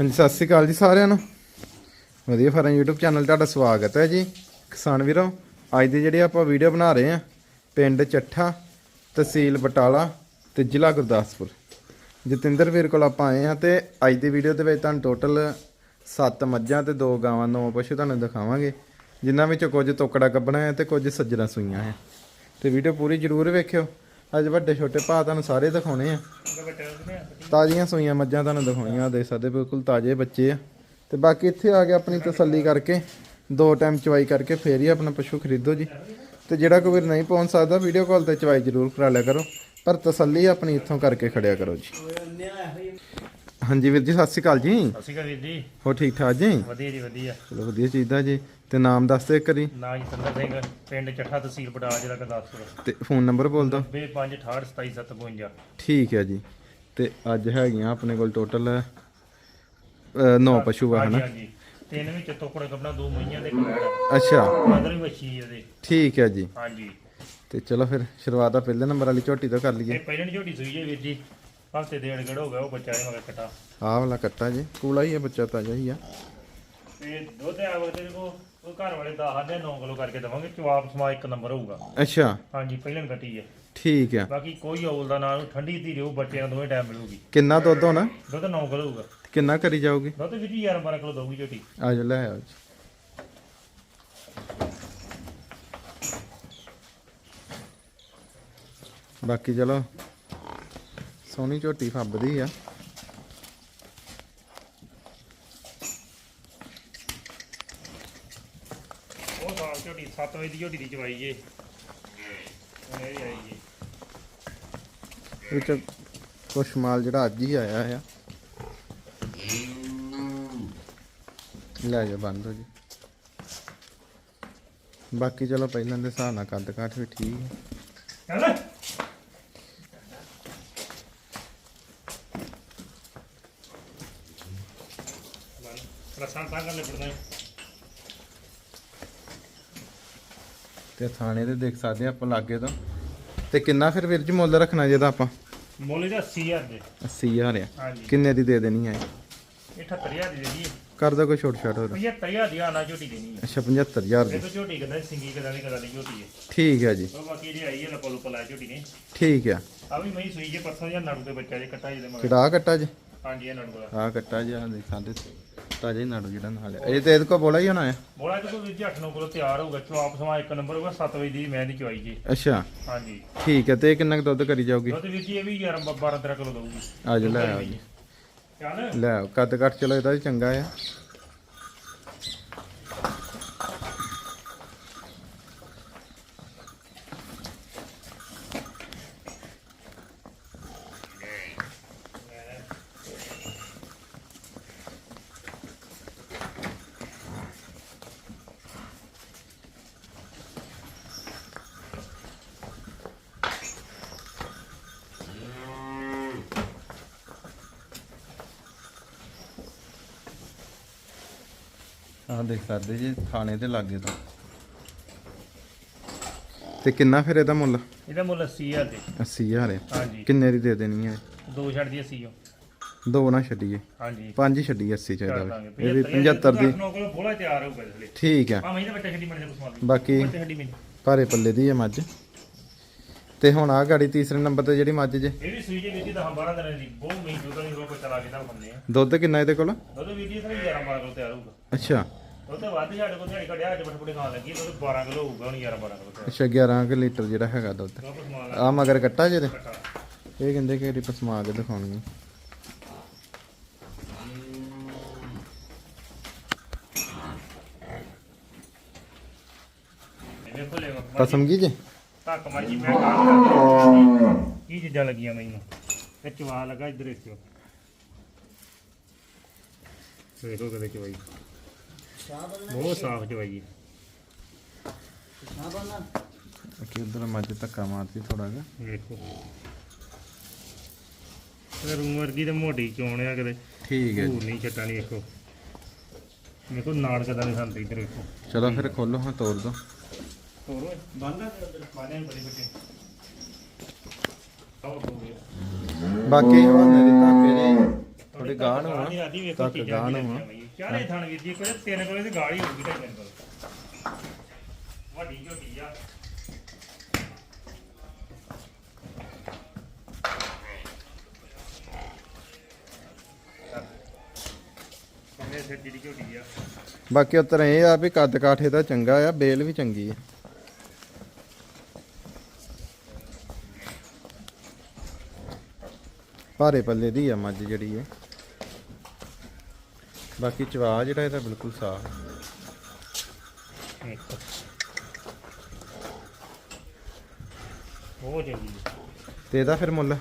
ਹਾਂਜੀ, ਸਤਿ ਸ੍ਰੀ ਅਕਾਲ ਜੀ ਸਾਰਿਆਂ ਨੂੰ। ਵਧੀਆ ਫਾਰਮ YouTube ਚੈਨਲ ਤੁਹਾਡਾ ਸਵਾਗਤ ਹੈ ਜੀ। ਕਿਸਾਨ ਵੀਰੋ, ਅੱਜ ਦੀ ਜਿਹੜੀ ਆਪਾਂ ਵੀਡੀਓ ਬਣਾ ਰਹੇ ਹਾਂ, ਪਿੰਡ ਚੱਠਾ, ਤਹਿਸੀਲ ਬਟਾਲਾ ਤੇ ਜ਼ਿਲ੍ਹਾ ਗੁਰਦਾਸਪੁਰ। ਜਤਿੰਦਰ ਵੀਰ ਕੋਲ ਆਪਾਂ ਆਏ ਹਾਂ ਤੇ ਅੱਜ ਦੀ ਵੀਡੀਓ ਦੇ ਵਿੱਚ ਤੁਹਾਨੂੰ ਟੋਟਲ 7 ਮੱਝਾਂ ਤੇ 2 ਗਾਵਾਂ, ਨੌ ਪਸ਼ੂ ਤੁਹਾਨੂੰ ਦਿਖਾਵਾਂਗੇ। ਜਿਨ੍ਹਾਂ ਵਿੱਚੋਂ ਕੁਝ ਤੋਕੜਾ ਕੱਢਣਾ ਹੈ ਤੇ ਕੁਝ ਸੱਜਣਾ ਸੂਈਆਂ ਹੈ। ਤੇ ਵੀਡੀਓ ਪੂਰੀ ਜ਼ਰੂਰ ਵੇਖਿਓ। ਅੱਜ ਵੱਡੇ ਛੋਟੇ ਭਾ ਤੁਹਾਨੂੰ ਸਾਰੇ ਦਿਖਾਉਣੇ ਆ। ਤਾਜ਼ੀਆਂ ਸੂਈਆਂ ਮੱਝਾਂ ਤੁਹਾਨੂੰ ਦਿਖਾਉਣੀਆਂ ਦੇ ਸਕਦੇ ਬਿਲਕੁਲ ਤਾਜ਼ੇ ਬੱਚੇ ਆ। ਤੇ ਬਾਕੀ ਇੱਥੇ ਆ ਕੇ ਆਪਣੀ ਤਸੱਲੀ ਕਰਕੇ ਦੋ ਟਾਈਮ ਚਵਾਈ ਕਰਕੇ ਫੇਰ ਹੀ ਆਪਣਾ ਪਸ਼ੂ ਖਰੀਦੋ ਜੀ। ਤੇ ਜਿਹੜਾ ਕੋਈ ਨਹੀਂ ਪਹੁੰਚ ਸਕਦਾ ਵੀਡੀਓ ਕਾਲ ਤੇ ਚਵਾਈ ਜ਼ਰੂਰ ਕਰਾ ਲਿਆ ਕਰੋ। ਪਰ ਤਸੱਲੀ ਆਪਣੀ ਇੱਥੋਂ ਕਰਕੇ ਖੜਿਆ ਕਰੋ ਜੀ। ਹਾਂਜੀ ਵੀਰ ਜੀ ਸਤਿ ਸ਼੍ਰੀ ਅਕਾਲ ਜੀ। ਸਤਿ ਸ਼੍ਰੀ ਅਕਾਲ ਵੀਰ ਜੀ। ਹੋ ਠੀਕ ਠਾਕ ਜੀ? ਵਧੀਆ ਜੀ ਵਧੀਆ। ਚਲੋ ਵਧੀਆ ਚੀਜ਼ਾਂ ਜੀ। ਤੇ ਨਾਮ ਦੱਸ ਦਿਓ ਇੱਕ ਵਾਰੀ। ਨਾਂ ਜੀ ਸੰਦਰ ਸਿੰਘ ਪਿੰਡ ਚੱਠਾ ਤਹਿਸੀਲ ਬਟਾਲਾ ਜ਼ਿਲ੍ਹਾ ਗੁਰਦਾਸਪੁਰ। ਤੇ ਫੋਨ ਨੰਬਰ ਬੋਲ ਦਿਓ। 9568277752 ਠੀਕ ਹੈ ਜੀ। ਤੇ ਅੱਜ ਹੈਗੀਆਂ ਆਪਣੇ ਕੋਲ ਟੋਟਲ 9 ਪਸ਼ੂ ਆ ਹਾਂਜੀ ਹਨਾ? ਹਾਂਜੀ ਤਿੰਨ ਵਿੱਚ ਤੋਕੜ ਕੱਪੜਾ ਦੋ ਮਈਆਂ ਦੇ ਕਮੈੜ ਅੱਛਾ। ਮਦਰ ਵੀ ਵੱਛੀ ਇਹਦੇ। ਠੀਕ ਹੈ ਜੀ। ਹਾਂਜੀ। ਤੇ ਚਲੋ ਫਿਰ ਸ਼ੁਰੂਆਤ ਆ ਪਹਿਲੇ ਨੰਬਰ ਵਾਲੀ ਝੋਟੀ ਤੋਂ ਕਰ ਲਈਏ। ਇਹ ਪਹਿਲਾਂ ਝੋਟੀ ਸੂਈ ਜੇ ਵੀਰ ਜੀ। ਹਫ਼ਤੇ ਡੇਢ ਗੜ ਹੋ ਗਿਆ ਉਹ ਬੱਚਾ ਇਹ ਮਗਰ ਕਟਾ। ਆਹ ਵਾਲਾ ਕੱਟਾ ਜੀ। ਕੂਲਾ ਹੀ ਹੈ ਬੱਚਾ ਤਾਜ਼ਾ ਹੀ ਆ। ਤੇ ਦੁੱਧ ਆ ਕੋ ਉਹ ਘਰ ਵਾਲੇ ਦਾ ਆਦੇ 9 ਕਿਲੋ ਕਰਕੇ ਦਵਾਂਗੇ ਜਵਾਬ ਸਮਾ ਇੱਕ ਨੰਬਰ ਹੋਊਗਾ। ਅੱਛਾ। ਹਾਂਜੀ ਪਹਿਲਾਂ ਕੱਟੀ ਹੈ ਠੀਕ ਆ। ਬਾਕੀ ਕੋਈ ਔਲ ਦਾ ਨਾਲ ਠੰਡੀ ਧੀ ਰਹੂ ਬੱਚਿਆਂ ਦੋਵੇਂ ਟਾਈਮ ਮਿਲੂਗੀ। ਕਿੰਨਾ ਦੁੱਧ ਹੋਣਾ? ਦੁੱਧ 9 ਕਿਲੋ ਹੋਊਗਾ। ਕਿੰਨਾ ਕਰੀ ਜਾਊਗੀ? ਦੁੱਧ ਜੀ 11 12 ਕਿਲੋ ਦਊਗੀ ਝੋਟੀ। ਆ ਜਾ ਲੈ ਆਓ ਜੀ। ਬਾਕੀ ਚਲੋ ਸੋਹਣੀ ਝੋਟੀ ਫੱਬਦੀ ਆ ਉਹ ਸਾਲ ਝੋਟੀ 7 ਵਜੇ ਦੀ ਝੋਟੀ ਦੀ ਚਵਾਈ ਜੇ ਹੁਣ ਇਹ ਵੀ ਆਈ ਜੀ ਵਿੱਚ ਕੁਛ ਮਾਲ ਜਿਹੜਾ ਅੱਜ ਹੀ ਆਇਆ ਆ। ਲੈ ਜਾ ਬੰਦ ਹੋ ਜੀ। ਬਾਕੀ ਚਲੋ ਪਹਿਲਾਂ ਦੇ ਹਿਸਾਬ ਨਾਲ ਕੱਦ ਕਾਠ ਵੀ ਠੀਕ ਹੈ ਚੱਲ। ਰਸਾਂ ਕਰ ਲੈ ਪੜਦਾ ਤੇ ਥਾਣੇ ਤੇ ਦੇਖ ਸਕਦੇ ਆ ਆਪਾਂ ਲਾਗੇ ਤੋਂ। ਤੇ ਕਿੰਨਾ ਫਿਰ ਵੀਰ ਜੀ ਮੁੱਲ ਰੱਖਣਾ ਜਿਹਦਾ ਆਪਾਂ? ਮੁੱਲ ਇਹਦਾ 80000 ਦੇ। 80000 ਆ। ਹਾਂਜੀ। ਕਿੰਨੇ ਦੀ ਦੇ ਦੇਣੀ ਹੈ ਇਹ? 78000 ਦੀ ਦੇ ਜੀ ਕਰ ਦੋ ਕੋਈ ਛੋਟ ਛਾਟ ਹੋਰ। 75000 ਦੀ ਆਣਾ ਝੋਟੀ ਦੇਣੀ ਹੈ ਅੱਛਾ 75000 ਇਹ ਦੀ। ਤਾਂ ਝੋਟੀ ਕਹਿੰਦਾ ਸਿੰਗੀ ਕਦਾ ਨਹੀਂ ਕਦਾ ਝੋਟੀ ਹੈ ਠੀਕ ਹੈ ਜੀ। ਉਹ ਬਾਕੀ ਜਿਹੜੀ ਆਈ ਹੈ ਲਪੋ ਲਪੋ ਲਾਇਆ ਝੋਟੀ ਨੇ। ਠੀਕ ਆ। ਆ ਵੀ ਮਈ ਸੂਈ ਜੇ ਪਰਸੋਂ ਜਾਂ ਨੜੂ ਦੇ ਬੱਚਾ ਜੇ ਕੱਟਾ ਜਿਹਦੇ ਮਗਰ। ਕਿਹੜਾ ਕੱਟਾ ਜੀ? ਹਾਂਜੀ ਇਹ ਨੜੂ ਦਾ ਆ ਕੱਟਾ ਜੀ ਆ ਦੇਖ ਸਕਦੇ। ਤਾਜਾ ਹੀ ਨਾੜੂ ਜਿਹੜਾ ਨਾਲ ਆ। ਇਹ ਤੇ ਇਹਦੇ ਕੋਲ ਬੋਲਾ ਹੀ ਹੋਣਾ ਹੈ? ਬੋਲਾ ਜੀ ਕੋਈ ਵੀਰ ਜੀ 8-9 ਕਿਲੋ ਤਿਆਰ ਹੋਊਗਾ ਚਵਾਪ ਸਮਾਂ ਇੱਕ ਨੰਬਰ ਹੋਊਗਾ 7 ਵਜੇ ਦੀ ਮੈਂ ਦੀ ਚਵਾਈ ਜੀ। ਅੱਛਾ। ਹਾਂਜੀ। ਠੀਕ ਹੈ ਤੇ ਇਹ ਕਿੰਨਾ ਕੁ ਦੁੱਧ ਕਰੀ ਜਾਊਗੀ? ਦੁੱਧ ਵੀਰ ਜੀ ਇਹ ਵੀ 11 12 13 ਕਿਲੋ ਦਊਗੀ। ਆ ਜਾ ਲੈ ਆਓ ਜੀ। ਚੱਲ। ਲੈ ਆਓ ਕੱਦ ਕੱਟ ਚਲੋ ਇਹਦਾ ਵੀ ਚੰਗਾ ਆ। ਆਹ ਦੇਖ ਸਕਦੇ ਜੀ ਥਾਣੇ ਤੇ ਲਾਗੇ ਤੋਂ। ਤੇ ਕਿੰਨਾ ਫਿਰ ਇਹਦਾ ਮੁੱਲ? ਇਹਦਾ ਮੁੱਲ 80000 ਦੇ। 80000 ਆ ਹਾਂਜੀ। ਕਿੰਨੇ ਦੀ ਦੇ ਦੇਣੀ ਹੈ? ਦੋ ਛੱਡ ਦੀ 80 ਓ ਦੋ ਨਾ ਛੱਡੀਏ। ਹਾਂਜੀ। ਪੰਜ ਹੀ ਛੱਡੀ 80 ਕਰ ਚਾਹੀਦਾ ਵੀ। ਇਹ ਵੀ 75 ਦੀ। 9 ਕਿਲੋ ਬੋਲਾ ਤਿਆਰ ਹੋਊਗਾ ਇਸ ਲਈ। ਠੀਕ ਆ। ਆ ਮੈਂ ਇਹਦੇ ਬੱਚਾ ਛੱਡੀ ਮਣੇ ਦੇ ਕੁਸਮਾਲ ਬਾਕੀ ਬੱਚਾ ਛੱਡੀ ਮੈਨੂੰ ਭਾਰੇ ਪੱਲੇ ਦੀ ਹੈ ਮੱਝ। ਤੇ ਹੁਣ ਆ ਗਾੜੀ ਤੀਸਰੇ ਨੰਬਰ ਤੇ ਜਿਹੜੀ ਮੱਝ ਜੇ। ਇਹ ਵੀ ਸੂਈ ਜੇ ਜੀ 10 12 ਦਿਨਾਂ ਦੀ। ਬਹੁਤ ਮਹੀਂ ਦੁੱਧ ਨਹੀਂ ਰੋਕ ਚਲਾ ਕੇ ਤਾਂ ਬੰਨੇ ਆ। ਦੁੱਧ ਕਿੰਨਾ ਇਹਦੇ ਕੋਲ? ਦੁੱਧ ਜੀ ਤਾਂ 11 12 ਕਿਲੋ ਤਿਆਰ ਹੋਊਗਾ। ਅੱਛਾ। ਉਹ ਤਾਂ ਵੱਧ ਸਾਡੇ ਕੋਲ ਦਿਹਾੜੀ ਕੱਢਿਆ ਅੱਜ ਬਟਬੜੇ ਖਾਣ ਲੱਗੀ ਦੁੱਧ 12 ਕਿਲੋ ਹੋਊਗਾ ਹੁਣ 11 12 ਕਿਲੋ ਤਿਆਰ ਅੱਛਾ 11 ਕਿ ਲੀਟਰ ਜਿਹੜਾ ਹੈਗਾ ਦੁੱਧ। ਆ। ਮਗਰ ਕੱਟਾ ਜੇ ਤੇ? ਕੱਟਾ। ਇਹ ਕਹਿੰਦੇ ਕਿ ਇਹਦੀ ਪਸਮਾ ਕੇ ਦਿਖਾਉਣੀ ਲੈ ਪਸਮ ਕੀ ਜੇ? ਧੱਕ ਮਰਜ਼ੀ ਮੈਂ ਕਹਾਂ ਕੀ ਚੀਜ਼ਾਂ ਲੱਗੀਆਂ ਮੈਨੂੰ? ਇਹ ਚਵਾ ਲਗਾ ਇੱਧਰ ਇੱਥੇ। ਵੇਖੋ ਕਦੇ ਚਵਾਈ। ਬਹੁਤ ਸਾਫ਼ ਚਵਾਈ ਹੈ। ਕਿ ਉਧਰ ਮੱਝ ਧੱਕਾ ਮਾਰਦੀ ਥੋੜਾ ਜਿਹਾ। ਵੇਖੋ ਇਹ ਰੂਮ ਵਰਗੀ ਤੇ ਮੋਟੀ ਚੋਣ ਆ ਕਦੇ ਠੀਕ ਹੈ ਜੀ। ਨਹੀਂ ਛੱਟਾ ਨਹੀਂ ਵੇਖੋ। ਵੇਖੋ ਨਾੜ ਕਦਾ ਨਹੀਂ ਸੰਤ ਇੱਧਰ ਵੇਖੋ। ਚਲੋ ਫਿਰ ਖੋਲੋ ਹਾਂ ਤੋੜ ਦੋ। ਤੋਰੋ ਬੰਦ ਆ ਬਾਨੇ ਬੜੀ ਬੱਟੇ ਬਾਕੀ। ਹਵਾਨੇ ਦੀ ਧਾਪੇ ਜੀ ਥੋੜੀ ਗਾਹ ਨੂੰ ਆ। ਨਹੀਂ ਆਦੀ ਚਾਰੇ ਥਣ ਵੀਰ ਜੀ ਕੋਈ ਤਿੰਨ ਕੋਲੇ ਤੇ ਗਾਲੀ ਹੋਊਗੀ ਢਾਈ ਤਿੰਨ ਕੋਲ ਵੱਡੀ ਝੋਟੀ ਆ। ਕਿੰਨੇ ਸਿਰ ਦੀ ਝੋਟੀ ਆ। ਬਾਕੀ ਉਤਰ ਇਹ ਆ ਵੀ ਕੱਦ ਕਾਠੇ ਦਾ ਚੰਗਾ ਆ ਬੇਲ ਵੀ ਚੰਗੀ ਆ। ਭਾਰੇ ਪੱਲੇ ਦੀ ਆ ਮੱਝ ਜਿਹੜੀ ਹੈ ਬਾਕੀ ਚਵਾ ਜਿਹੜਾ ਇਹਦਾ ਬਿਲਕੁਲ ਸਾਫ਼ ਚੰਗੀ ਆ। ਤੇ ਇਹਦਾ ਫਿਰ ਮੁੱਲ?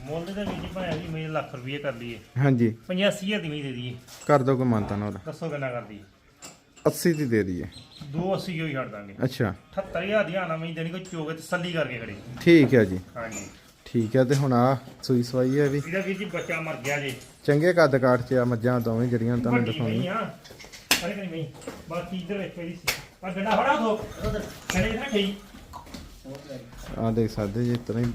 ਮੁੱਲ ਦੇ ਵਿੱਚ ਭਾਵੇਂ ਅਸੀਂ ਮੇਰੇ ਲੱਖ ਰੁਪਏ ਕਰ ਲਈਏ। ਹਾਂਜੀ। 85000 ਦੀ ਵੀ ਦੇ ਦਈਏ। ਕਰ ਦੋ ਕੋ ਮਾਨਤਾ ਨਾ ਉਹਦਾ। ਦੱਸੋ ਕਿੰਨਾ ਕਰਦੀ 80 ਦੀ ਦੇ ਦਈਏ। 280 ਹੀ ਛੱਡ ਦਾਂਗੇ। ਅੱਛਾ। 78000 ਦੀ ਆਣਾ ਮੈਂ ਦੇਣੀ ਕੋਈ ਚੋਗੇ ਤਸੱਲੀ ਕਰਕੇ ਖੜੇ। ਠੀਕ ਹੈ ਜੀ। ਹਾਂਜੀ। ਠੀਕ ਹੈ ਤੇ ਹੁਣ ਆ ਸੂਈ ਸਵਾਈ ਹੈ ਵੀ ਇਹਦਾ ਵੀਰ ਜੀ ਬੱਚਾ ਮਰ ਗਿਆ ਜੇ। ਚੰਗੇ ਕੱਦ ਕਾਠ ਚ ਆ ਮੱਝਾਂ ਦੋਵੇਂ ਜਿਹੜੀਆਂ ਤੁਹਾਨੂੰ ਦਿਖਾਉਣੀ। ਅਰੇ ਕਰੀ ਨਹੀਂ ਬਾਕੀ ਇਧਰ ਵੇਖੋ ਇਹਦੀ ਪਰ ਗੰਡਾ ਫੜਾ ਦੋ। ਕਨੇ ਇਧਰ ਠਈ ਆ ਦੇਖ ਸਕਦੇ ਜੀ ਇਤਨਾ ਹੀ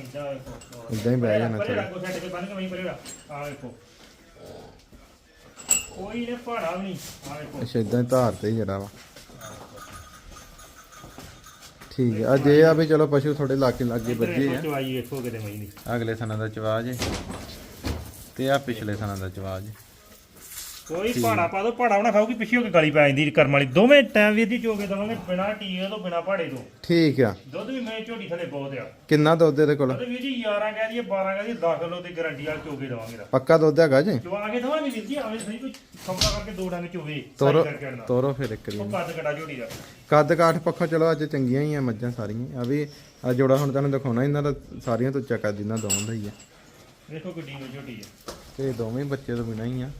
ਇੰਦਾ ਹੀ ਬਹਿ ਜਾਣਾ ਚਾਹੀਦਾ। ਰੱਖੋ ਛੱਡ ਕੇ ਬੰਨ ਕੇ ਵਹੀਂ ਪਰੇ ਆ ਵੇਖੋ। ਕੋਈ ਨੇ ਪਹਾੜਾ ਵੀ ਨਹੀਂ। ਆ ਵੇਖੋ। ਅੱਛਾ ਇਦਾਂ ਹੀ ਧਾਰ ਤੇ ਹੀ ਜਿਹੜਾ ਵਾ। ਠੀਕ ਹੈ। ਅੱਜ ਇਹ ਆ ਵੀ ਚਲੋ ਪਸ਼ੂ ਥੋੜੇ ਲਾਗੇ ਲਾਗੇ ਵੇਖੋ ਆ। ਚਵਾਈ ਵੇਖੋ ਕਿਤੇ ਮਈ ਨਹੀਂ। ਅਗਲੇ ਥਣਾ ਦਾ ਚਵਾ ਜੇ ਤੇ ਆ ਪਿਛਲੇ ਥਣਾ ਦਾ ਚਵਾ ਜੇ ਕੋਈ ਪਹਾੜਾ ਪਾ ਦੋ ਪਹਾੜਾ ਨਾ ਖਾਓ ਕਿ ਪਿੱਛੇ ਹੋ ਕੇ ਗਲੀ ਪੈ ਜਾਂਦੀ ਕਰਮ ਵਾਲੀ। ਦੋਵੇਂ ਟਾਈਮ ਵੀਰ ਜੀ ਚੋਗੇ ਦਵਾਂਗੇ ਬਿਨਾ ਟੀਕੇ ਤੋਂ ਬਿਨਾ ਪਹਾੜੇ ਤੋਂ। ਠੀਕ ਆ। ਦੁੱਧ ਵੀ ਮੈਂ ਝੋਟੀ ਥਲੇ ਬਹੁਤ ਆ। ਕਿੰਨਾ ਦੁੱਧ ਇਹਦੇ ਕੋਲ? ਵੀਰ ਜੀ 11 ਕਹਿ ਦਈਏ 12 ਕਹਿ ਦਈਏ 10 ਕਿਲੋ ਦੀ ਗਾਰੰਟੀ ਵਾਲ ਚੋਗੇ ਦਵਾਂਗੇ ਦਾ ਪੱਕਾ ਦੁੱਧ ਹੈਗਾ ਜੀ? ਚਵਾ ਕੇ ਦਵਾਂਗੇ ਵੀਰ ਜੀ ਆਵੇਂ ਸਹੀ ਕੋਈ ਸੌਦਾ ਕਰਕੇ ਦੋ ਡੰਗ ਚੋਵੇ ਤੋਰੋ। ਤੋਰੋ ਫਿਰ ਇੱਕ ਉਹ ਰੀ ਕੱਦ ਕੜਾ ਝੋਟੀ ਦਾ। ਕੱਦ ਕਾਠ ਪੱਖੋਂ ਚਲੋ ਅੱਜ ਚੰਗੀਆਂ ਹੀ ਆ ਮੱਝਾਂ ਸਾਰੀਆਂ ਆ। ਵੀ ਆ ਜੋੜਾ ਹੁਣ ਤੁਹਾਨੂੰ ਦਿਖਾਉਣਾ ਇਹਨਾਂ ਦਾ ਸਾਰੀਆਂ ਤੋਂ ਕੱਦ ਇਹਨਾਂ ਦੋਵਾਂ ਦਾ ਹੀ ਆ। ਵੇਖੋ ਕਿੱਡੀ ਝੋਟੀ ਆ। ਤੇ ਦੋਵੇਂ ਬੱਚੇ ਤੋਂ ਬਿਨਾਂ ਹੀ ਆ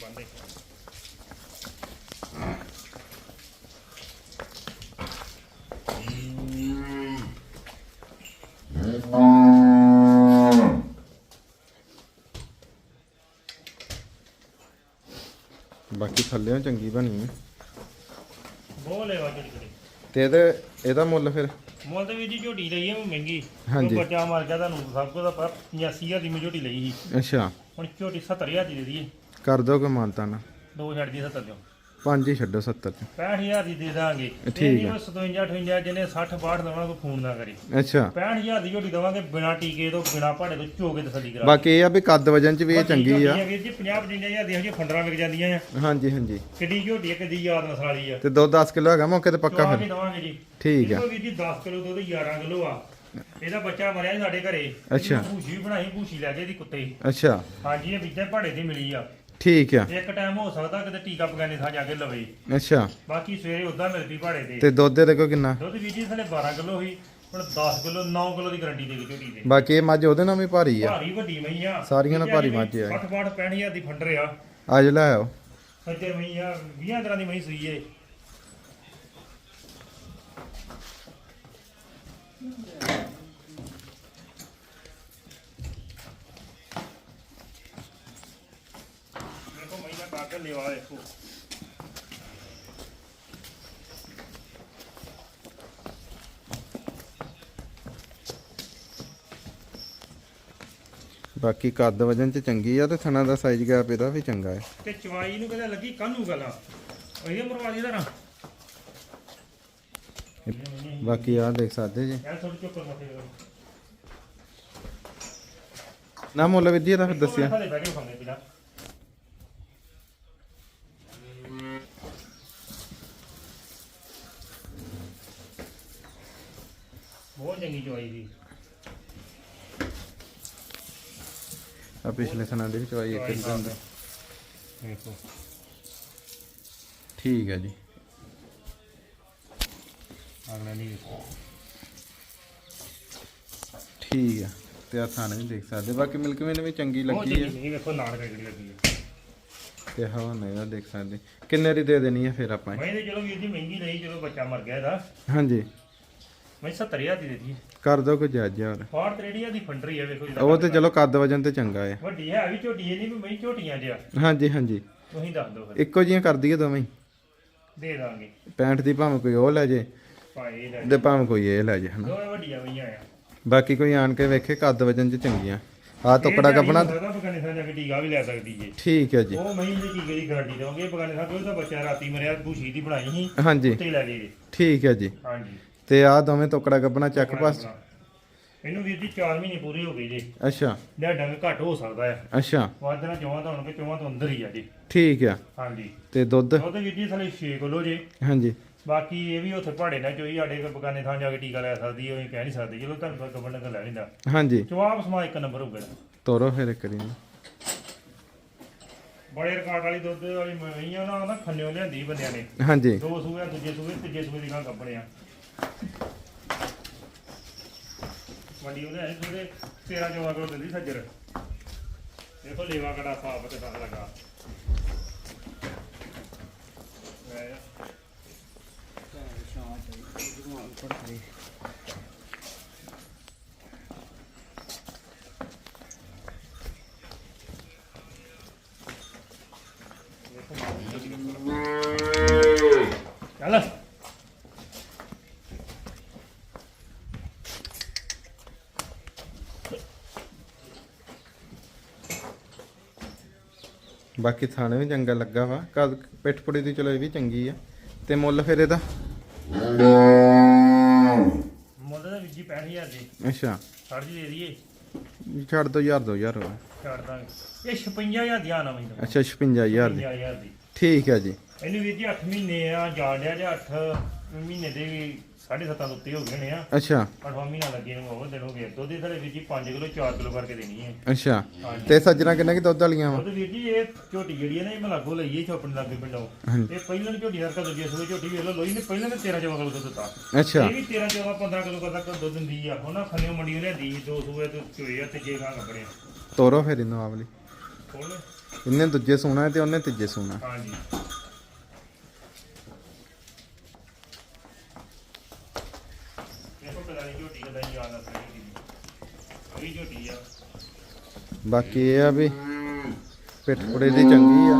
ਬੰਦੇ ਬਾਕੀ ਥੱਲੇੋਂ ਚੰਗੀ ਬਣੀ ਆ। ਬੋਲੇ ਵਾ ਝੋਟੀ ਕਰੇ ਤੇ ਇਹਦੇ ਇਹਦਾ ਮੁੱਲ ਫਿਰ? ਮੁੱਲ ਤੇ ਵੀਰ ਜੀ ਝੋਟੀ ਲਈ ਆ ਮਹਿੰਗੀ। ਹਾਂਜੀ। ਬੱਚਾ ਮਰ ਗਿਆ ਤੁਹਾਨੂੰ ਸਭ ਕੁਝ ਦਾ ਪਤਾ 85000 ਦੀ ਮੈਂ ਝੋਟੀ ਲਈ ਸੀ। ਅੱਛਾ। ਹੁਣ ਝੋਟੀ 70000 ਦੀ ਦੇ ਦਈਏ। ਕਰ ਦੋ ਕੋਈ ਮਾਨਤਾ ਨਾ। ਦੋ ਛੱਡ ਦੀ 70 ਚੋਂ। ਪੰਜ ਹੀ ਛੱਡੋ 70 ਚ। 65000 ਦੀ ਦੇ ਦਾਂਗੇ। ਠੀਕ ਆ। 57 58 ਜਿਹਨੇ 60 62 ਦਵਾਂਗੇ ਕੋਈ ਫੋਨ ਨਾ ਕਰੀ। ਅੱਛਾ। 65000 ਦੀ ਝੋਟੀ ਦਵਾਂਗੇ ਬਿਨਾ ਟੀਕੇ ਤੋਂ ਬਿਨਾ ਭਾੜੇ ਤੋਂ ਝੋਕੇ ਤਸੱਲੀ ਕਰਾ ਬਾਕੀ ਇਹ ਆ ਵੀ ਕੱਦ ਵਜਨ ਚ ਵੀ ਇਹ ਚੰਗੀ ਆ। ਵੀਰ ਜੀ 50 55000 ਦੀਆਂ ਜਿਹੜੀਆਂ ਫੰਡਰਾਂ ਵਿਕ ਜਾਂਦੀਆਂ ਆ। ਹਾਂਜੀ ਹਾਂਜੀ। ਕਿੱਡੀ ਝੋਟੀ ਆ ਕਿੱਡੀ ਯਾਦ ਨਸਲ ਵਾਲੀ ਆ। ਤੇ ਦੁੱਧ 10 ਕਿਲੋ ਹੈਗਾ ਮੌਕੇ ਤੇ ਪੱਕਾ ਫਿਰ। ਕੇ ਦਵਾਂਗੇ ਜੀ। ਠੀਕ ਆ। ਵੀਰ ਜੀ 10 ਕਿਲੋ ਦੁੱਧ 11 ਕਿਲੋ ਆ। ਇਹਦਾ ਬੱਚਾ ਮਰਿਆ ਸਾਡੇ ਘਰੇ। ਅੱਛਾ। ਭੂਸ਼ੀ ਬਣਾਈ ਭੂਸ਼ੀ ਲੈ ਗਏ ਦੀ ਕੁੱਤੇ। ਅੱਛਾ। ਹਾਂਜੀ ਇਹ ਵਿੱਚੇ ਭਾੜੇ ਦੀ ਮਿਲੀ ਆ। ਠੀਕ ਆ। ਇੱਕ ਟਾਈਮ ਹੋ ਸਕਦਾ ਕਿਤੇ ਟੀਕਾ ਪਗਾਨੇ ਥਾਂ ਜਾ ਕੇ ਲਵੇ। ਅੱਛਾ। ਬਾਕੀ ਸਵੇਰੇ ਉਦਾਂ ਮਿਲਦੀ ਭਾੜੇ ਤੇ। ਤੇ ਦੁੱਧ ਦੇ ਕੋ ਕਿੰਨਾ? ਦੁੱਧ ਵੀਰ ਜੀ ਥਲੇ 12 ਕਿਲੋ ਸੀ ਹੁਣ 10 ਕਿਲੋ 9 ਕਿਲੋ ਦੀ ਗਾਰੰਟੀ ਦੇ ਗਈ ਝੋਟੀ ਦੇ ਬਾਕੀ ਇਹ ਮੱਝ ਉਹਦੇ ਨਾਲ ਵੀ ਭਾਰੀ ਆ। ਭਾਰੀ ਵੱਡੀ ਮਈ ਆ। ਸਾਰੀਆਂ ਨਾਲ ਭਾਰੀ ਮੱਝ ਆ। 60 62 65000 ਦੀ ਫੰਡਰ ਆ। ਅੱਜ ਲੈ ਆਓ। ਸੱਜੇ ਮਈ ਆ 20 ਤਰ੍ਹਾਂ ਦੀ ਮਈ ਸੂਈ ਏ। ਦੇਖੋ। ਬਾਕੀ ਕੱਦ ਵਜਨ ਚ ਚੰਗੀ ਆ ਤੇ ਥਣਾ ਦਾ ਸਾਈਜ਼ ਗੈਪ ਇਹਦਾ ਵੀ ਚੰਗਾ ਹੈ। ਤੇ ਚਵਾਈ ਨੂੰ ਕਹਿੰਦਾ ਲੱਗੀ ਕਾਹਨੂੰ ਗਲਾ? ਇਹ ਮਰਵਾਦੀ ਦਾ ਨਾ ਬਾਕੀ ਆ ਦੇਖ ਸਕਦੇ ਜੀ। ਯਾਰ ਥੋੜੀ ਚੁੱਪ ਮੱਥੇ ਕਰੋ। ਨਾ ਮੁੱਲ ਵਿਧੀ ਦਾ ਫਿਰ ਦੱਸਿਆ ਥੱਲੇ ਬਹਿ ਕੇ ਖਾਂਦੇ ਪਿਲਾ ਬਹੁਤ ਚੰਗੀ ਚਵਾਈ ਦੀ ਆ ਪਿਛਲੇ ਥਣਾ ਦੇ ਵਿੱਚ ਆਈ ਇੱਕ ਦਿਨ ਦਾ। ਦੇਖੋ। ਠੀਕ ਹੈ ਜੀ। ਅਗਲਾ ਨਹੀਂ ਦੇਖੋ ਠੀਕ ਆ ਤੇ ਆ ਥਾਣੇ ਵੀ ਦੇਖ ਸਕਦੇ। ਬਾਕੀ ਮਿਲਕ ਵੇ ਨੇ ਵੀ ਚੰਗੀ ਬਹੁਤ ਲੱਗੀ ਚੰਗੀ ਹੈ ਨਹੀਂ ਵੇਖੋ ਨਾਲ ਕਿਹੜੀ ਲੱਗੀ ਹੈ ਤੇ ਹਵਾ ਨੇ ਦਾ ਦੇਖ ਸਕਦੇ। ਕਿੰਨੇ ਦੀ ਦੇ ਦੇਣੀ ਹੈ ਫਿਰ ਆਪਾਂ ਇਹ? ਮੈਂ ਤੇ ਚਲੋ ਵੀਰ ਜੀ ਮਹਿੰਗੀ ਲਈ ਜਦੋਂ ਬੱਚਾ ਮਰ ਗਿਆ ਇਹਦਾ। ਹਾਂਜੀ। ਮੈਂ 70000 ਦੀ ਦੇ ਦਿੱਤੀ ਕਰ ਦੋ ਕੋਈ ਜਾਇਜ਼ ਹੋਰ। ਫਾੜ ਤਰੇੜੀਆ ਦੀ ਫੰਡਰੀ ਆ ਵੇਖੋ ਜਿਹਦਾ ਉਹ ਤੇ ਚਲੋ ਕੱਦ ਵਜਨ ਤੇ ਚੰਗਾ ਹੈ ਵੱਡੀ ਹੈ ਵੀ ਝੋਟੀ ਇਹ ਨਹੀਂ ਵੀ ਮੈਂ ਝੋਟੀਆਂ ਜਿਆ। ਹਾਂਜੀ ਹਾਂਜੀ। ਤੁਸੀਂ ਦੱਸ ਦਿਓ ਫਿਰ। ਇੱਕੋ ਜੀਆਂ ਕਰ ਦਈਏ ਦੋਵੇਂ ਹੀ। ਦੇ ਦਾਂਗੇ। 65 ਦੀ ਭਾਵੇਂ ਕੋਈ ਉਹ ਲੈ ਜੇ ਭਾਈ ਲੈ ਤੇ ਭਾਵੇਂ ਕੋਈ ਇਹ ਲੈ ਜੇ ਹਨਾ। ਦੋਵੇਂ ਵੱਡੀਆਂ ਵਈਆਂ ਆ। ਬਾਕੀ ਕੋਈ ਆਣ ਕੇ ਵੇਖੇ ਕੱਦ ਵਜਨ ਚ ਚੰਗੀਆਂ। ਆ ਟੁਕੜਾ ਕੱਪਣਾ ਉਹਦਾ ਬਗਾਨੇ ਸਾਂ ਜਾ ਕੇ ਟੀਕਾ ਵੀ ਲੈ ਸਕਦੀ ਜੇ। ਠੀਕ ਹੈ ਜੀ। ਉਹ ਮਹੀਂ ਦੀ ਟੀਕੇ ਦੀ ਗਾਰੰਟੀ ਦੇਵਾਂਗੇ। ਬਗਾਨੇ ਸਾਂ ਕੋਈ ਤਾਂ ਬੱਚਾ ਰਾਤੀ ਮਰਿਆ ਬੂਸ਼ੀ ਦੀ ਬਣਾਈ ਸੀ ਹਾਂਜੀ। ਉੱਤੇ ਲੈ ਗਏ ਠੀਕ ਹੈ ਜੀ। ਹਾਂਜੀ। ਤੇ ਆ ਦੋਵੇਂ ਟੁਕੜਾ ਕੱਪਣਾ ਚੱਕ ਪਾਸ। ਇਹਨੂੰ ਵੀਰ ਜੀ 4 ਮਹੀਨੇ ਪੂਰੇ ਹੋ ਗਏ ਜੇ। ਅੱਛਾ। ਲਿਆ ਡੰਗ ਘੱਟ ਹੋ ਸਕਦਾ ਹੈ ਅੱਛਾ। ਵਾਧਣਾ ਚੋਹਾਂ ਤਾਂ ਹੋਣਗੇ ਚੋਹਾਂ ਤੋਂ ਅੰਦਰ ਹੀ ਆ ਜੀ। ਠੀਕ ਆ। ਹਾਂਜੀ। ਤੇ ਦੁੱਧ? ਤੇ ਵੀਰ ਜੀ ਥਲੇ 6 ਕਿਲੋ ਜੇ। ਹਾਂਜੀ। ਬਾਕੀ ਇਹ ਵੀ ਉੱਥੇ ਪਹਾੜੇ ਨਾਲ ਚੋਈ ਸਾਡੇ ਬਗਾਨੇ ਥਾਂ ਜਾ ਕੇ ਟੀਕਾ ਲੈ ਸਕਦੀ ਹੈ ਉਹ ਕਹਿ ਨਹੀਂ ਸਕਦੇ। ਚਲੋ ਤੁਹਾਨੂੰ ਕੋਈ ਗੱਬਣ ਲੈ ਲੈਂਦਾ। ਹਾਂਜੀ। ਜਵਾਬ ਸਮਾ ਇੱਕ ਨੰਬਰ ਹੋਊਗਾ। ਤੋਰੋ ਫਿਰ ਇੱਕ ਵਾਰੀ। ਬੜੇ ਰਿਕਾਰਡ ਵਾਲੀ ਦੁੱਧ ਵਾਲੀ ਮਈਆਂ ਨਾ ਉਹਦਾ ਖੰਨਿਓ ਲਿਆਂਦੀ ਬੰਦਿਆਂ ਨੇ। ਹਾਂਜੀ। ਦੋ ਸੂਏ ਦੂਜੇ ਸੂਏ ਤੀਜੇ ਸੂਏ ਦੀ ਗਾਂ ਮੰਡੀ ਉਹਦੇ ਆਏ ਥੋੜੇ 13 14 ਕਿਲੋ ਦਿੰਦੀ ਸੱਜਰ। ਦੇਖੋ ਲੇਵਾ ਕੜਾ ਸਾਫ਼ ਤੇ ਸਾਫ਼ ਲਗਾ। ਚੱਲ ਬਾਕੀ ਥਾਣੇ ਵੀ ਚੰਗਾ ਲੱਗਾ ਵਾ। ਕਦ ਪਿੱਠ ਪੁੜੀ ਦੀ ਚਲੋ ਇਹ ਵੀ ਚੰਗੀ ਆ। ਤੇ ਮੁੱਲ ਫਿਰ ਇਹਦਾ? ਮੁੱਲ ਦਾ ਵਿੱਜੀ 65000 ਜੀ ਅੱਛਾ। ਛੱਡ ਜੀ ਦੇ ਦਈਏ। ਛੱਡ ਦੋ ਯਾਰ ਦੋ ਯਾਰ ਹੋਰ। ਛੱਡ ਦਾਂਗੇ। ਇਹ 56000 ਦੀ ਆਣਾ ਮੈਨੂੰ ਅੱਛਾ 56000 ਦੀ। 56000 ਦੀ। ਠੀਕ ਹੈ ਜੀ। ਇਹਨੂੰ ਵੀਰ ਜੀ 8 ਮਹੀਨੇ ਆ ਜਾਣ ਡਿਆ ਜਾਂ 8 ਮਹੀਨੇ ਦੇ ਵੀ 7.5 ਤੋਂ ਉੱਤੇ ਹੋ ਗਏ ਨੇ ਆ। ਅੱਛਾ। 8ਵਾਂ ਮਹੀਨਾ ਲੱਗੇ ਨੂੰ ਹੋਰ ਦਿਨ ਹੋ ਗਏ। ਦੁੱਧ ਦੇ ਥਲੇ ਵੀਰ ਜੀ 5 ਕਿਲੋ 4 ਕਿਲੋ ਕਰਕੇ ਦੇਣੀ ਹੈ। ਅੱਛਾ। ਹਾਂਜੀ। ਤੇ ਸੱਜਣਾ ਕਿੰਨੇ ਕੀ ਦੁੱਧ ਵਾਲੀਆਂ ਵਾ? ਦੁੱਧ ਵੀਰ ਜੀ ਇਹ ਝੋਟੀ ਜਿਹੜੀ ਹੈ ਨਾ ਇਹ ਮਲਾਗੋ ਲਈ ਹੈ ਛੋਪਣ ਲੱਗੇ ਪਿੰਡੋਂ। ਇਹ ਪਹਿਲਾਂ ਦੀ ਝੋਟੀ ਦਾ ਦੂਜੇ ਸੂਏ ਝੋਟੀ ਵੇਖ ਲਓ ਲੋਈ ਨੇ ਪਹਿਲਾਂ ਨੇ 13 14 ਕਿਲੋ ਦੁੱਧ ਦਿੱਤਾ। ਅੱਛਾ। ਇਹ ਵੀ 13 14 15 ਕਿਲੋ ਤੱਕ ਦੁੱਧ ਦਿੰਦੀ ਆ। ਉਹਨਾਂ ਖੰਨਿਓ ਮੰਡੀ ਨੂੰ ਲਿਆਂਦੀ ਸੀ ਦੋ ਸੂਏ ਤੇ ਚੋਏ ਆ ਤੇ ਜੇ ਗਾਂ ਕੱਪੜੇ ਤੋਰੋ ਫਿਰ ਇਹਨੂੰ ਆਵਲੀ ਖੋਲ ਇਹਨੇ ਦੂਜੇ ਸੋਣਾ ਤੇ ਉਹਨੇ ਤੀਜੇ ਸੋਣਾ ਹਾਂਜੀ ਦੇਖੋ ਪਤਾ ਨਹੀਂ ਝੋਟੀ ਕਦਾਂ ਹੀ ਯਾਦ ਆ ਸਕਦੀ ਕੋਈ ਝੋਟੀ ਆ ਬਾਕੀ ਇਹ ਆ ਵੀ ਪਿੱਠ ਪੁੜੀ ਦੀ ਚੰਗੀ ਆ।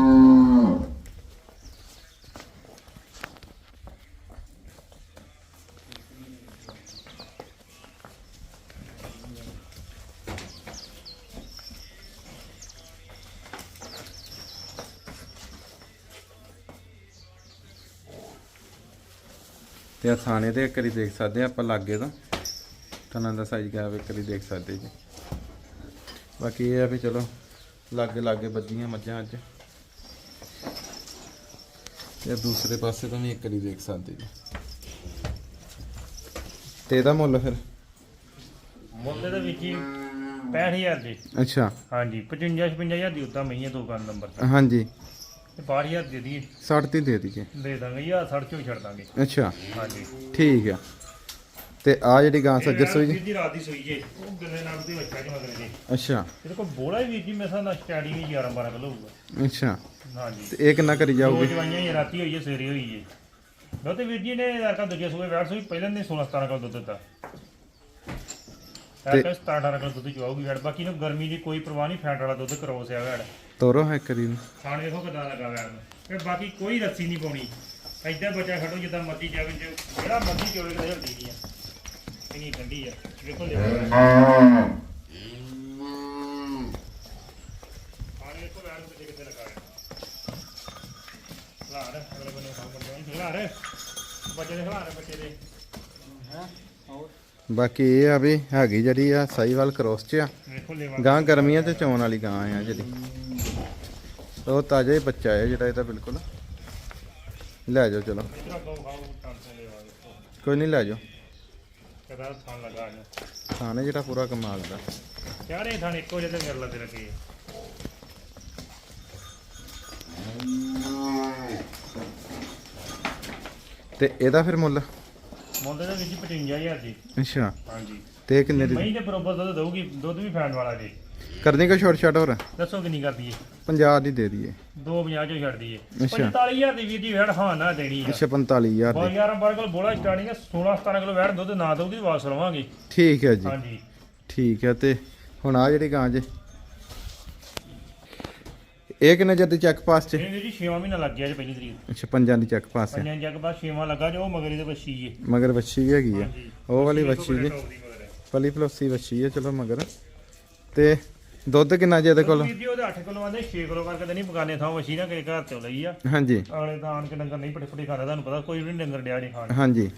ਤੇ ਆ ਥਾਣੇ ਤੇ ਇੱਕ ਵਾਰੀ ਦੇਖ ਸਕਦੇ ਆ ਆਪਾਂ ਲਾਗੇ ਤਾਂ। ਤਨਾਂ ਦਾ ਸਾਈਜ਼ ਵਾ ਇੱਕ ਵਾਰੀ ਦੇਖ ਸਕਦੇ ਜੀ। ਬਾਕੀ ਇਹ ਆ ਵੀ ਚਲੋ ਲਾਗੇ ਲਾਗੇ ਵੱਜੀਆਂ ਮੱਝਾਂ ਅੱਜ। ਤੇ ਦੂਸਰੇ ਪਾਸੇ ਤੋਂ ਵੀ ਇੱਕ ਵਾਰੀ ਦੇਖ ਸਕਦੇ ਜੀ। ਤੇ ਇਹਦਾ ਮੁੱਲ ਫਿਰ? ਮੁੱਲ ਦੇ ਵਿੱਚ ਹੀ 65000 ਜੀ ਅੱਛਾ। ਹਾਂਜੀ 55 55000 ਦੀ ਉਦਾਂ ਮਹੀਨੇ ਦੋ ਕੰਨ ਨੰਬਰ ਤੇ। ਹਾਂਜੀ। 62000 ਦੇ ਦੀ। 60 ਦੀ ਦੇ ਦਈਏ ਦੇ ਦਾਂਗੇ ਜਾਂ 60 ਚੋਂ ਹੀ ਛੱਡ ਦਾਂਗੇ। ਅੱਛਾ। ਹਾਂਜੀ। ਠੀਕ ਆ। ਤੇ ਆ ਜਿਹੜੀ ਗਾਂ ਸੱਜਰ ਸੂਈ ਜੀ ਜੀ ਰਾਤ ਦੀ ਸੂਈ ਜੇ ਉਹ ਗੱਲੇ ਨਾਲ ਦੀ ਬੱਚਾ ਜੀ ਮਗਰ ਜੇ। ਅੱਛਾ। ਇਹਦੇ ਕੋਲ ਬੋਲਾ ਹੀ ਵੀਰ ਜੀ ਮੇਰੇ ਹਿਸਾਬ ਨਾਲ ਸਟੈਂਡਿੰਗ ਹੀ 11 12 ਕਿਲੋ ਹੋਊਗਾ। ਅੱਛਾ। ਹਾਂਜੀ। ਤੇ ਇਹ ਕਿੰਨਾ ਕਰੀ ਦੋ ਜਾਊਗੀ ਜਵਾਈਆਂ ਹੀ ਰਾਤੀ ਹੋਈ ਹੈ ਸਵੇਰੇ ਹੋਈ ਹੈ ਦੋ ਤੇ ਵੀਰ ਜੀ ਨੇ ਯਾਰ ਦੂਜੇ ਸੂਏ ਵੈਟ ਸੂਈ ਪਹਿਲਾਂ ਨੇ 16 17 ਕਿਲੋ ਦੁੱਧ ਦਿੱਤਾ। ਤੇ- ਤੇ 17 18 ਕਿਲੋ ਦੁੱਧ ਚਵਾਉਗੀ ਵੈਟ ਬਾਕੀ ਨੂੰ ਗਰਮੀ ਦੀ ਕੋਈ ਪਰਵਾਹ ਨਹੀਂ ਫੈਟ ਵਾਲਾ ਦੁੱਧ ਕਰੋਸ ਆ ਵੈਟ ਤੋਰੋ ਹੈ ਕਰੀ ਨੂੰ ਖਾਣ ਵੇਖੋ ਕਿਦਾਂ ਲੱਗਾ ਵੈਟ ਨੂੰ। ਤੇ ਬਾਕੀ ਕੋਈ ਰੱਸੀ ਨਹੀਂ ਪਾਉਣੀ। ਐਦਾਂ ਬੱਚਾ ਖੜੋ ਜਿੱਦਾਂ ਮਰਜ਼ੀ ਜਾਵੇ ਜੇ ਜਿਹੜਾ ਮਰਜ਼ੀ ਚੋਵੇ ਕਿਤੇ ਹਿਲਦੀ ਨਹੀਂ ਆ। ਇੰਨੀ ਠੰਡੀ ਆ। ਵੇਖੋ ਲੈ ਖਾਣ ਵੇਖੋ ਵੈਟ ਨੂੰ ਕਿਤੇ ਲਗਾ ਖਲਾਰ ਅਗਲੇ ਬੰਨੇ ਕੰਮ ਕਰਦੇ ਖਲਾਰ ਬੱਚੇ ਦੇ ਖਲਾਰ ਬੱਚੇ ਦੇ। ਬਾਕੀ ਇਹ ਆ ਵੀ ਹੈਗੀ ਜਿਹੜੀ ਆ ਸਾਈਵਾਲ ਕ੍ਰੋਸ ਚ ਆ। ਗਾਂ ਗਰਮੀਆਂ ਤੇ ਚੌਣ ਵਾਲੀ ਗਾਂ ਆ ਜਿਹੜੀ। ਉਹ ਤਾਜ਼ਾ ਹੀ ਬੱਚਾ ਹੈ ਜਿਹੜਾ ਇਹਦਾ ਬਿਲਕੁਲ। ਲੈ ਜਾਓ ਚਲੋ। ਤਾਂ ਤੋਂ ਕੋਈ ਨਹੀਂ ਲੈ ਜਾਓ। ਕਦਾ ਥਾਂ ਲਗਾ ਨੇ ਖਾਣੇ ਜਿਹੜਾ ਪੂਰਾ ਕਮਾਲ ਦਾ। ਚਾਰੇ ਥਾਂ ਇੱਕੋ ਜਿਹੇ ਤੇ ਇਹਦਾ ਫਿਰ ਮੁੱਲ? ਮੁੱਲ ਦਾ ਵਿੱਚ 55000 ਜੀ ਅੱਛਾ। ਹਾਂਜੀ। ਤੇ ਕਿੰਨੇ ਦੀ? ਮਹੀਂ ਦੇ ਬਰੋਬਰ ਦੁੱਧ ਦਊਗੀ ਦੁੱਧ ਵੀ ਫੈਨ ਵਾਲਾ ਜੀ। ਕਰਨੀ ਕੋ ਛੋਟ ਛਾਟ ਹੋਰ? ਦੱਸੋ ਕਿੰਨੀ ਕਰਦੀ ਏ 50 ਦੀ ਦੇ ਦਈਏ। 250 ਚੋਂ ਛੱਡ ਦਈਏ। ਅੱਛਾ। 45000 ਦੀ ਵੀਰ ਜੀ ਵੈੜ ਹਾਂ ਨਾ ਦੇਣੀ ਆ। ਅੱਛਾ 45000 ਬਹੁਤ ਦੀ। ਯਾਰ ਬਾਰ ਕੋਲ ਬੋਲਾ ਸਟਾਰਟਿੰਗ ਹੈ 16 17 ਕਿਲੋ ਵੈੜ ਦੁੱਧ ਨਾ ਦਊਗੀ ਵਾਪਸ ਲਵਾਂਗੇ। ਠੀਕ ਹੈ ਜੀ। ਹਾਂਜੀ। ਠੀਕ ਹੈ ਤੇ ਹੁਣ ਆ ਜਿਹੜੀ ਗਾਂ ਜੇ। ਇਹ ਕਿੰਨੇ ਜਦ ਚੈੱਕ ਪਾਸ ਚ ਇਹ ਵੀਰ ਜੀ 6 ਮਹੀਨਾ ਲੱਗ ਗਿਆ ਜੀ ਪਹਿਲੀ ਤਰੀਕ। ਅੱਛਾ ਪੰਜਾਂ ਦੀ ਚੈੱਕ ਪਾਸ ਹੈ। ਪੰਜਾਂ ਜੱਗ ਬਾਅਦ 6ਵਾਂ ਲੱਗਾ ਜੋ ਮਗਰ ਇਹਦੇ ਬੱਚੀ ਏ ਮਗਰ ਵੱਛੀ ਵੀ ਹੈਗੀ ਆ। ਹਾਂਜੀ। ਉਹ ਵਾਲੀ ਵੱਛੀ ਜੀ। ਦੀ। ਪਲੀ ਪਲੋਸੀ ਵੱਛੀ ਹੈ ਚਲੋ ਮਗਰ। ਤੇ ਦੁੱਧ ਕਿੰਨਾ ਜੀ ਇਹਦੇ ਕੋਲ? ਵੀਰ ਜੀ ਉਹਦੇ 8 ਕਿਲੋ ਆਂਦੇ 6 ਕਿਲੋ ਕਰਕੇ ਤਾਂ ਨਹੀਂ ਪਕਾਨੇ ਥਾਂ ਮਸ਼ੀਨ ਨਾ ਕਿਸੇ ਘਰ ਚੋਂ ਲਈ ਆ। ਹਾਂਜੀ। ਆਲੇ ਤਾਂ ਆਣ ਕੇ ਡੰਗਰ ਨਹੀਂ ਪਟੇ ਪਟੇ ਖਾਂਦਾ ਤੁਹਾਨੂੰ ਪਤਾ ਕੋਈ ਵੀ ਨਹੀਂ ਡੰਗਰ ਡਿਆ ਨਹੀਂ ਖਾਣ। ਹਾਂਜੀ।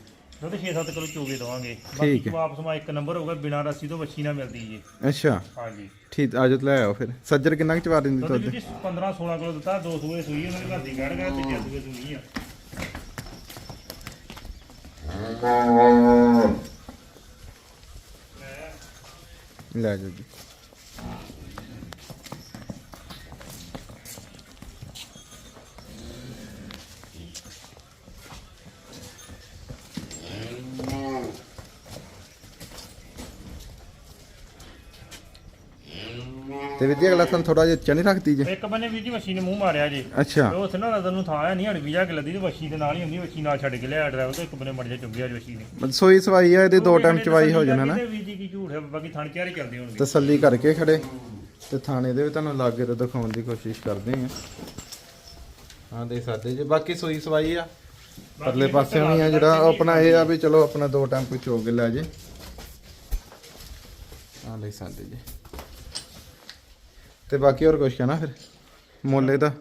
ਦੁੱਧ 6-7 ਕਿਲੋ ਚੋਗੇ ਦਵਾਂਗੇ। ਠੀਕ ਬਾਕੀ ਹੈ। ਵਾਪਸ ਮਾ ਇੱਕ ਨੰਬਰ ਹੋਊਗਾ ਬਿਨਾਂ ਰੱਸੀ ਤੋਂ ਮੱਛੀ ਨਾ ਮਿਲਦੀ ਜੀ। ਅੱਛਾ। ਹਾਂਜੀ। ਠੀਕ ਆਜੋ ਤੇ ਲੈ ਆਓ ਫਿਰ। ਸੱਜਰ ਕਿੰਨਾ ਕੁ ਚਵਾ ਦਿੰਦੀ ਦੁੱਧ ਦੁੱਧ? ਜੀ 15-16 ਕਿਲੋ ਦਿੱਤਾ ਦੋ ਸੂਏ ਸੂਈ ਉਹਨਾਂ ਦੇ ਘਰ ਦੀ ਕੱਢ ਗਿਆ ਤੇ ਜੱਸੂਏ ਸੂਈ ਆ। ਲੈ ਜੀ। Uh, ਤੇ ਵਿਦਿਆ ਅਗਲਾ ਤੁਹਾਨੂੰ ਥੋੜਾ ਜਿਹਾ ਚਣੀ ਰੱਖਦੀ ਜੇ? ਇੱਕ ਬੰਨੇ ਵੀਰ ਜੀ ਮੱਛੀ ਨੇ ਮੂੰਹ ਮਾਰਿਆ ਜੀ। ਅੱਛਾ। ਤੇ ਉੱਥੇ ਨਾ ਰਦਨ ਨੂੰ ਥਾਂ ਨਹੀਂ ਹੜ ਵੀਜਾ ਕਿ ਲੱਦੀ ਤੇ ਮੱਛੀ ਦੇ ਨਾਲ ਹੀ ਹੁੰਦੀ ਮੱਛੀ ਨਾਲ ਛੱਡ ਕੇ ਲਿਆ ਡਰਾਈਵਰ ਤੇ ਇੱਕ ਬੰਨੇ ਮੜ ਜਾ ਚੁੰਗਿਆ ਜੀ ਮੱਛੀ ਨੇ। ਸੋਈ ਸਵਾਈ ਆ ਇਹਦੇ ਦੋ ਟਾਈਮ ਚਵਾਈ ਹੋ ਜਾਣਾ ਨਾ। ਵੀਰ ਜੀ ਕੀ ਝੂਠ ਹੈ ਬਾਕੀ ਥਣ ਚਾਰੇ ਚੱਲਦੇ ਹੋਣਗੇ ਤਸੱਲੀ ਕਰਕੇ ਖੜੇ। ਤੇ ਥਾਣੇ ਦੇ ਵੀ ਤੁਹਾਨੂੰ ਲਾਗੇ ਤੋਂ ਦਿਖਾਉਣ ਦੀ ਕੋਸ਼ਿਸ਼ ਕਰਦੇ ਆ ਹਾਂ ਦੇ ਸਕਦੇ ਜੇ ਬਾਕੀ ਸੋਈ ਸਵਾਈ ਆ। ਪਰਲੇ ਪਾਸੇ ਵੀ ਆ ਜਿਹੜਾ ਆਪਣਾ ਇਹ ਆ ਵੀ ਚਲੋ ਆਪਣਾ ਦੋ ਟਾਈਮ ਕੋਈ ਚੋਗ ਲੈ ਜੇ। ਆ ਲੈ ਸਕਦੇ ਜੀ। ਤੇ ਬਾਕੀ ਹੋਰ ਕੁਝ ਕਹਿਣਾ ਫਿਰ? ਮੁੱਲ ਇਹਦਾ?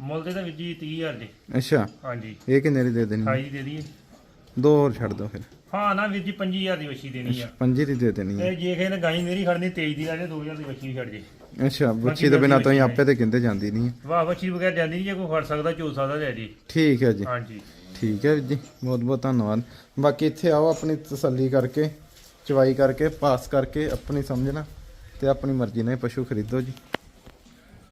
ਮੁੱਲ ਦੇ ਤਾਂ ਵੀਰ ਜੀ 30000 ਜੀ ਅੱਛਾ। ਹਾਂਜੀ। ਇਹ ਕਿੰਨੇ ਦੀ ਦੇ ਦੇਣੀ? 28 ਦੇ ਦਈਏ। ਦੋ ਹੋਰ ਛੱਡ ਦੋ ਫਿਰ। ਹਾਂ ਨਾ ਵੀਰ ਜੀ 25000 ਦੀ ਮੱਛੀ ਦੇਣੀ ਆ। ਪੰਜੀ ਦੀ ਦੇ ਦੇਣੀ ਆ। ਤੇ ਜੇ ਕਿਸੇ ਨੇ ਗਾਈ ਮੇਰੀ ਖੜਨੀ 23 ਦੀ ਲਾ ਜੇ 2000 ਦੀ ਮੱਛੀ ਵੀ ਛੱਡ ਜੇ। ਅੱਛਾ ਬੱਚੀ ਤੋਂ ਬਿਨਾ ਤਾਂ ਹੀ ਆਪੇ ਤੇ ਕਹਿੰਦੇ ਜਾਂਦੀ ਨਹੀਂ ਵਾਹ ਮੱਛੀ ਬਗੈਰ ਜਾਂਦੀ ਨਹੀਂ ਜੇ ਕੋਈ ਫੜ ਸਕਦਾ ਚੋ ਸਕਦਾ ਲੈ ਜੀ। ਠੀਕ ਹੈ ਜੀ। ਹਾਂਜੀ। ਠੀਕ ਹੈ ਵੀਰ ਜੀ ਬਹੁਤ ਬਹੁਤ ਧੰਨਵਾਦ। ਬਾਕੀ ਇੱਥੇ ਆਓ ਆਪਣੀ ਤਸੱਲੀ ਕਰਕੇ ਚਵਾਈ ਕਰਕੇ ਪਾਸ ਕਰਕੇ ਆਪਣੀ ਸਮਝਣਾ ਤੇ ਆਪਣੀ ਮਰਜ਼ੀ ਨਾਲ ਇਹ ਪਸ਼ੂ ਖਰੀਦੋ ਜੀ।